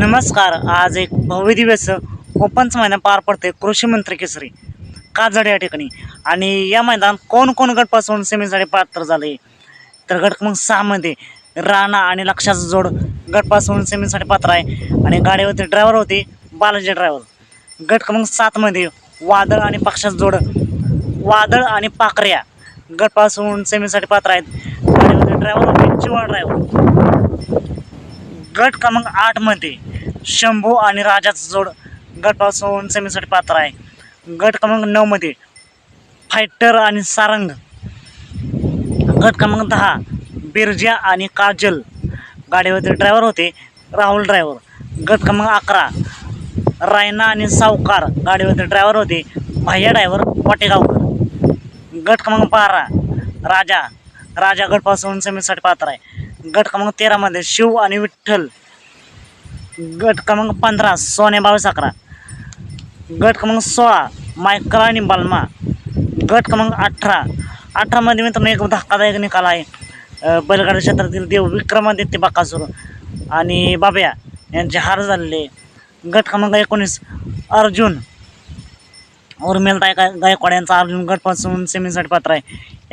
नमस्कार आज एक भव्य दिवस ओपनच मैदान पार पडते कृषी मंत्री केसरी. काजड या ठिकाणी. आणि या मैदान कोण कोण गटपासून सेमीसाठी पात्र झाले तर गट क्रमांक सहामध्ये राणा आणि लक्षाचं जोड गटपासून सेमीसाठी पात्र आहे. आणि गाडीवरती ड्रायव्हर होते बालाजी ड्रायव्हर गट क्रमांक सातमध्ये वादळ आणि पक्षाचा जोड वादळ आणि पाकऱ्या गटपासून सेमीसाठी पात्र आहेत. गाडीवरती ड्रायव्हर होते चिवा ड्रायव्हर गट क्रमांक आठमध्ये शंभू आणि राजाचं जोड गटपासून सेमीसाठी पात्र आहे. गट क्रमांक नऊमध्ये फायटर आणि सारंग. गट क्रमांक दहा बिरजा आणि काजल. गाडीवरती ड्रायव्हर होते राहुल ड्रायव्हर गट क्रमांक अकरा रायना आणि सावकार. गाडीवरती ड्रायव्हर होते भाय्या ड्रायव्हर वाटेगावकर गट क्रमांक बारा राजा. राजा गटपासून सेमीसाठी पात्र आहे. गट क्रमांक तेरामध्ये शिव आणि विठ्ठल. गट क्रमांक पंधरा सोन्या बावीस अकरा गट क्रमांक सोळा मायकल आणि बालमा. गट क्रमांक अठरा. अठरामध्ये मित्रांनो एक धक्कादायक निकाल आहे. अ, बैलगाडी क्षेत्रातील देव विक्रमादित्य बाकासूर आणि बाब्या यांचे हार झालेले. गट क्रमांक एकोणीस अर्जुन. उर्मिल गायकवाड यांचा अर्जुन गटपासून सेमीसाठी पात्र आहे.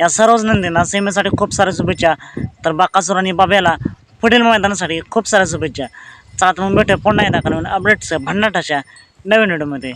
या सर्वच नंदींना सेमीसाठी खूप साऱ्या शुभेच्छा. तर बाकासूर आणि बाब्याला पुढील मैदानासाठी खूप साऱ्या शुभेच्छा. चालत मग भेटूया पुन्हा एकदा कारण अपडेट्स भन्नाट अशा नवीन व्हिडिओमध्ये